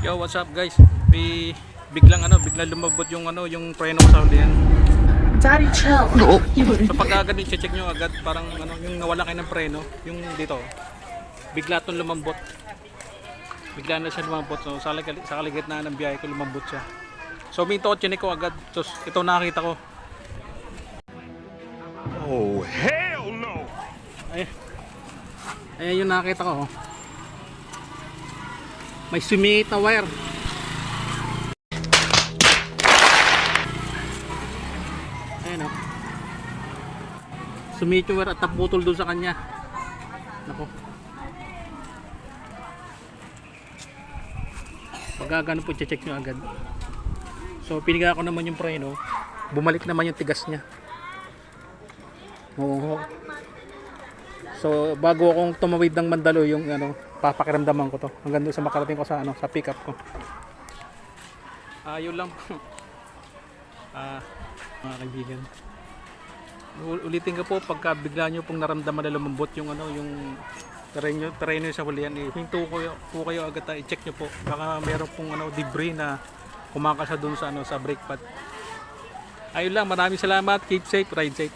Yo, what's up guys? May biglang ano, biglang lumabot yung ano, yung preno sa hulihan. Daddy, chill. So pag agad i-check nyo agad, parang ano, yung nawala kayo ng preno, yung dito, bigla itong lumambot. Bigla na siya lumambot. So sa, lig- sa kaligitnaan ng biyahe ko lumambot siya. So minto ko, chinik ko agad. So ito nakita ko. Oh, hell no! Ay, ayan yung nakita ko. oh. May sumingit na wire. Ayan o. Sumingit yung wire at naputol doon sa kanya. Nako. Pagkagano po, check nyo agad. So, piniga ko naman yung preno. Bumalik naman yung tigas niya. Oo. So bago akong tumawid ng Mandalo yung ano, papakiramdaman ko to. Hanggang doon sa makarating ko sa ano, sa pickup ko. Ayun lang. Ah, mga kaibigan. Ul- Ulitin ko po pagka bigla nyo pong naramdaman na lumambot yung ano, yung terrain nyo, terrain nyo sa hulihan. Eh, hinto ko po kayo agad, ah, i-check nyo po. Baka meron pong ano, debris na kumakasa doon sa ano, sa brake pad. Ayun lang, maraming salamat. Keep safe, ride safe.